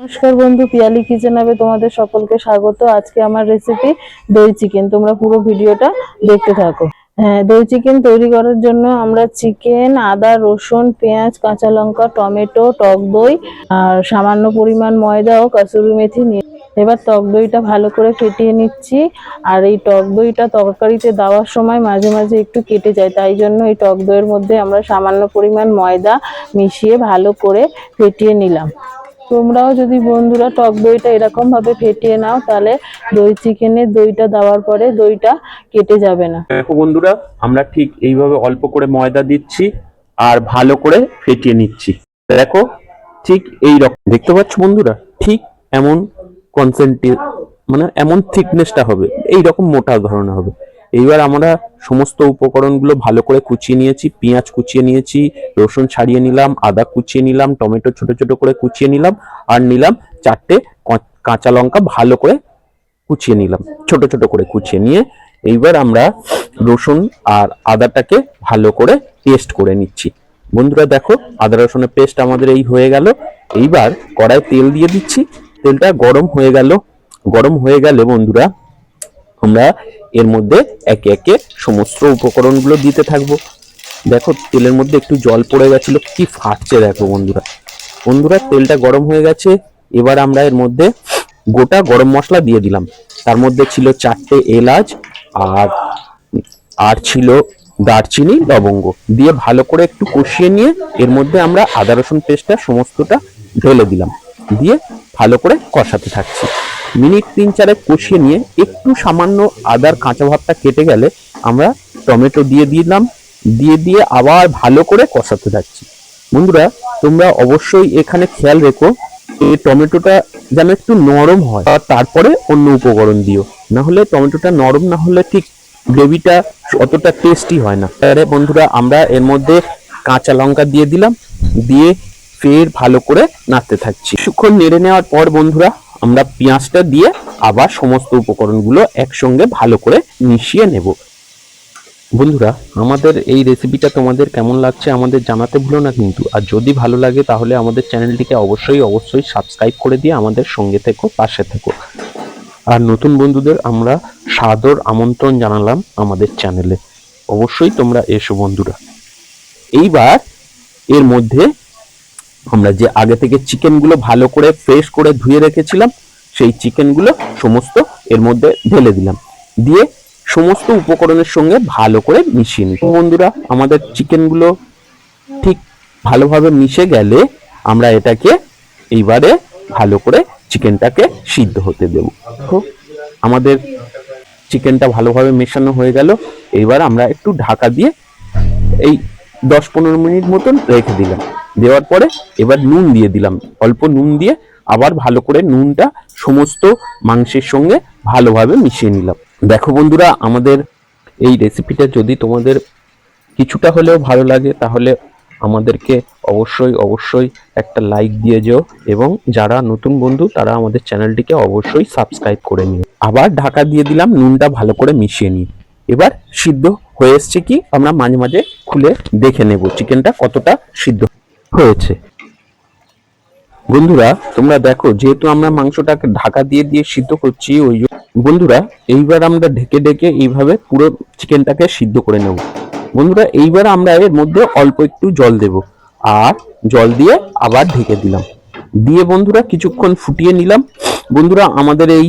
নমস্কার বন্ধু, পিয়ালি কিচেন হবে তোমাদের সকলকে স্বাগত। আজকে আমার রেসিপি দই চিকেন তোমরা পুরো ভিডিওটা দেখতে থাকো। হ্যাঁ দই চিকেন তৈরি করার জন্য আমরা চিকেন আদা, রসুন, পেঁয়াজ, কাঁচা লঙ্কা, টমেটো, টক দই আর সামান্য পরিমাণ ময়দা ও কাসুরি মেথি নিয়ে এবার টক দইটা ভালো করে ফেটিয়ে নিচ্ছি। আর এই টক দইটা তরকারিতে দেওয়ার সময় মাঝে মাঝে একটু কেটে যায়। তাই জন্য এই টক দইয়ের মধ্যে আমরা সামান্য পরিমাণ ময়দা মিশিয়ে ভালো করে ফেটিয়ে নিলাম। তোমরাও যদি বন্ধুরা টক দইটা এরকম ভাবে ফেটিয়ে নাও, তাহলে দই চিকেনের দইটা দেওয়ার পরে দইটা কেটে যাবে না। দেখো বন্ধুরা, আমরা ঠিক এইভাবে অল্প করে ময়দা দিচ্ছি আর ভালো করে ফেটিয়ে নিচ্ছি। দেখো, ঠিক এই রকম। দেখতে পাচ্ছ বন্ধুরা, ঠিক এমন কনসেন্ট্রে মানে এমন থিকনেসটা হবে এই রকম মোটা ধরনের হবে। এইবার আমরা সমস্ত উপকরণগুলো ভালো করে কুচিয়ে নিয়েছি, পেঁয়াজ কুচিয়ে নিয়েছি, রসুন ছাড়িয়ে নিলাম, আদা কুচিয়ে নিলাম, টমেটো ছোট ছোট করে কুচিয়ে নিলাম আর নিলাম চারটে কাঁচা লঙ্কা ভালো করে কুচিয়ে নিলাম, ছোট ছোট করে কুচিয়ে নিয়ে এইবার আমরা রসুন আর আদাটাকে ভালো করে পেস্ট করে নিচ্ছি। বন্ধুরা দেখো, আদা রসুনের পেস্ট আমাদের এই হয়ে গেল, এইবার কড়াই তেল দিয়ে দিচ্ছি, তেলটা গরম হয়ে গেল, গরম হয়ে গেলে বন্ধুরা আমরা এর মধ্যে একে একে সমস্ত উপকরণগুলো দিতে থাকব। দেখো, তেলের মধ্যে একটু জল পড়ে গেছিল, কি ফাটছে দেখো বন্ধুরা। বন্ধুরা, তেলটা গরম হয়ে গেছে, এবার আমরা এর মধ্যে গোটা গরম মশলা দিয়ে দিলাম। তার মধ্যে ছিল চারটে এলাচ আর আর ছিল দারচিনি, লবঙ্গ। দিয়ে ভালো করে একটু কষিয়ে নিয়ে এর মধ্যে আমরা আদা রসুন পেস্টটা সমস্তটা ঢেলে দিলাম। দিয়ে ভালো করে কষাতে থাকছি। মিনিট তিন চারে কষিয়ে নিয়ে একটু সামান্য আদার কাঁচা ভাবটা কেটে গেলে আমরা টমেটো দিয়ে দিলাম। দিয়ে দিয়ে আবার ভালো করে কষাতে থাকছি। বন্ধুরা, তোমরা অবশ্যই এখানে খেয়াল রেখো, এই টমেটোটা যেন একটু নরম হয় আর তারপরে অন্য উপকরণ দিও। না হলে টমেটোটা নরম, না হলে ঠিক গ্রেভিটা অতটা টেস্টি হয় না। আরে বন্ধুরা, আমরা এর মধ্যে কাঁচা লঙ্কা দিয়ে দিলাম। দিয়ে ফের ভালো করে নাড়তে থাকছি। কিছুক্ষণ নেড়ে নেওয়ার পর বন্ধুরা আমরা পেঁয়াজটা দিয়ে আবার সমস্ত উপকরণগুলো একসঙ্গে ভালো করে মিশিয়ে নেব। বন্ধুরা, আমাদের এই রেসিপিটা তোমাদের কেমন লাগছে আমাদের জানাতে ভুলো না কিন্তু। আর যদি ভালো লাগে তাহলে আমাদের চ্যানেলটিকে অবশ্যই অবশ্যই সাবস্ক্রাইব করে দিয়ে আমাদের সঙ্গে থেকো, পাশে থেকো। আর নতুন বন্ধুদের আমরা সাদর আমন্ত্রণ জানালাম আমাদের চ্যানেলে। অবশ্যই তোমরা এসো বন্ধুরা। এইবার এর মধ্যে আমরা যে আগে থেকে চিকেনগুলো ভালো করে ফ্রেশ করে ধুয়ে রেখেছিলাম, সেই চিকেনগুলো সমস্ত এর মধ্যে ঢেলে দিলাম। দিয়ে সমস্ত উপকরণের সঙ্গে ভালো করে মিশিয়ে নিই বন্ধুরা, আমাদের চিকেনগুলো ঠিক ভালোভাবে মিশে গেলে আমরা এটাকে এইবারে ভালো করে চিকেনটাকে সিদ্ধ হতে দেব। আমাদের চিকেনটা ভালোভাবে মেশানো হয়ে গেল। এইবার আমরা একটু ঢাকা দিয়ে এই দশ পনেরো মিনিট মতন রেখে দিলাম। দেওয়ার পরে এবার নুন দিয়ে দিলাম। অল্প নুন দিয়ে আবার ভালো করে নুনটা সমস্ত মাংসের সঙ্গে ভালোভাবে মিশিয়ে নিলাম। দেখো বন্ধুরা, আমাদের এই রেসিপিটা যদি তোমাদের কিছুটা হলেও ভালো লাগে, তাহলে আমাদেরকে অবশ্যই অবশ্যই একটা লাইক দিয়ে যেও এবং যারা নতুন বন্ধু, তারা আমাদের চ্যানেলটিকে অবশ্যই সাবস্ক্রাইব করে নিও। আবার ঢাকা দিয়ে দিলাম নুনটা ভালো করে মিশিয়ে নিই এবার সিদ্ধ হয়ে এসছে কি? আমরা মাঝে মাঝে খুলে দেখে নেব। চিকেনটা কতটা সিদ্ধ হয়েছে। বন্ধুরা, তোমরা দেখো, যেহেতু আমরা মাংসটাকে ঢাকা দিয়ে দিয়ে সিদ্ধ করছি, ওই বন্ধুরা, এইবার আমরা ঢেকে ঢেকে এইভাবে পুরো চিকেনটাকে সিদ্ধ করে নেব। বন্ধুরা, এইবার আমরা এর মধ্যে অল্প একটু জল দেব আর জল দিয়ে আবার ঢেকে দিলাম। দিয়ে বন্ধুরা, কিছুক্ষণ ফুটিয়ে নিলাম। বন্ধুরা, আমাদের এই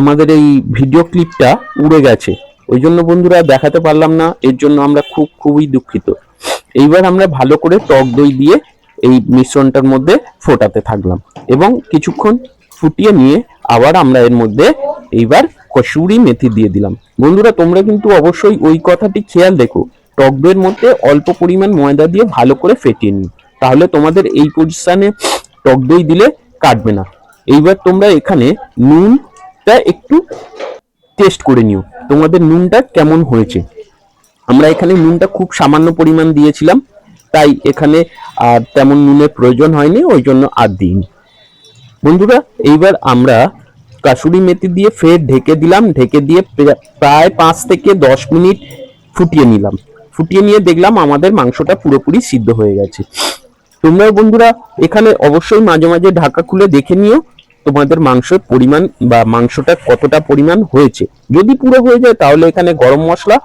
আমাদের এই ভিডিও ক্লিপটা উড়ে গেছে। ওই জন্য বন্ধুরা, দেখাতে পারলাম না। এর জন্য আমরা খুব, খুবই দুঃখিত। এইবার আমরা ভালো করে টক দই দিয়ে এই মিশ্রণটার মধ্যে ফোটাতে থাকলাম এবং কিছুক্ষণ ফুটিয়ে নিয়ে আবার আমরা এর মধ্যে এইবার কসুরি মেথি দিয়ে দিলাম। বন্ধুরা, তোমরা কিন্তু অবশ্যই ওই কথাটি খেয়াল দেখো টক দইয়ের মধ্যে অল্প পরিমাণ ময়দা দিয়ে ভালো করে ফেটিয়ে নিও তাহলে তোমাদের এই পজিশনে টক দই দিলে কাটবে না। এইবার তোমরা এখানে নুনটা একটু টেস্ট করে নিও। তোমাদের নুনটা কেমন হয়েছে? আমরা এখানে নুনটা খুব সামান্য পরিমাণ দিয়েছিলাম তাই এখানে আর তেমন নুনের প্রয়োজন হয়নি ওই জন্য আর দিইনি। বন্ধুরা এইবার আমরা কাসুরি মেথি দিয়ে ফের ঢেকে দিলাম ঢেকে দিয়ে প্রায় পাঁচ থেকে দশ মিনিট ফুটিয়ে নিলাম। ফুটিয়ে নিয়ে দেখলাম আমাদের মাংসটা পুরোপুরি সিদ্ধ হয়ে গেছে। তোমরা বন্ধুরা এখানে অবশ্যই মাঝে মাঝে ঢাকা খুলে দেখে নিও তোমাদের মাংসের পরিমাণ বা মাংসটা কতটা পরিমাণ হয়েছে। যদি পুরো হয়ে যায় তাহলে এখানে গরম মশলা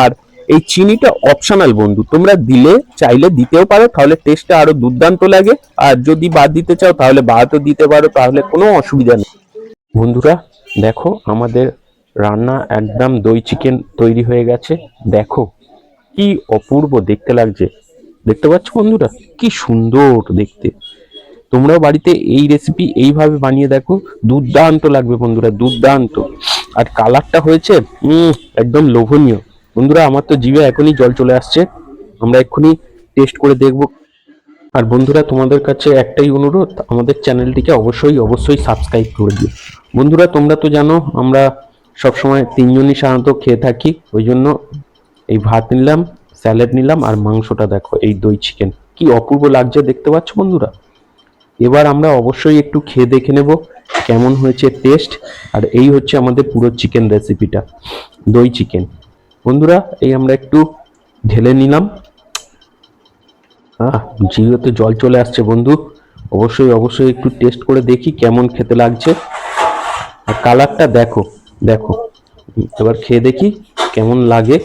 আর এই চিনিটা অপশনাল বন্ধু। তোমরা দিলে, চাইলে দিতেও পারো, তাহলে টেস্টটা আরও দুর্দান্ত লাগে। আর যদি বাদ দিতে চাও, তাহলে বাদও দিতে পারো, তাহলে কোনো অসুবিধা নেই। বন্ধুরা, দেখো আমাদের রান্না একদম দই চিকেন তৈরি হয়ে গেছে। দেখো, কি অপূর্ব দেখতে লাগছে। দেখতে পাচ্ছ বন্ধুরা? কি সুন্দর দেখতে। তোমরাও বাড়িতে এই রেসিপি এইভাবে বানিয়ে দেখো। দুর্দান্ত লাগবে বন্ধুরা, দুর্দান্ত। আর কালারটা হয়েছে একদম লোভনীয়। বন্ধুরা, আমার তো জিভে এখনই জল চলে আসছে। আমরা এক্ষুনি টেস্ট করে দেখব। আর বন্ধুরা, তোমাদের কাছে একটাই অনুরোধ, আমাদের চ্যানেলটিকে অবশ্যই অবশ্যই সাবস্ক্রাইব করে দিও। বন্ধুরা, তোমরা তো জানো, আমরা সবসময় তিনজনই সাধারণত খেয়ে থাকি। ওই জন্য এই ভাত নিলাম, স্যালাড নিলাম, আর মাংসটা দেখো, এই দই চিকেন কি অপূর্ব লাগছে দেখতে পাচ্ছ বন্ধুরা? এবার আমরা অবশ্যই একটু খেয়ে দেখে নেব, কেমন হয়েছে টেস্ট আর এই হচ্ছে আমাদের পুরো চিকেন রেসিপিটা দই চিকেন বন্ধুরা, এই আমরা একটু ঢেলে নিলাম। আহ জিভেতে জল চলে আসছে বন্ধু। অবশ্যই অবশ্যই একটু টেস্ট করে দেখি কেমন খেতে লাগছে। আর কালারটা দেখো দেখো। এবার খেয়ে দেখি কেমন লাগে।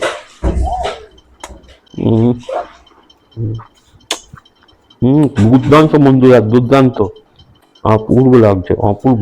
হুম দুর্দান্ত বন্ধুরা, দুর্দান্ত। অপূর্ব লাগছে, অপূর্ব।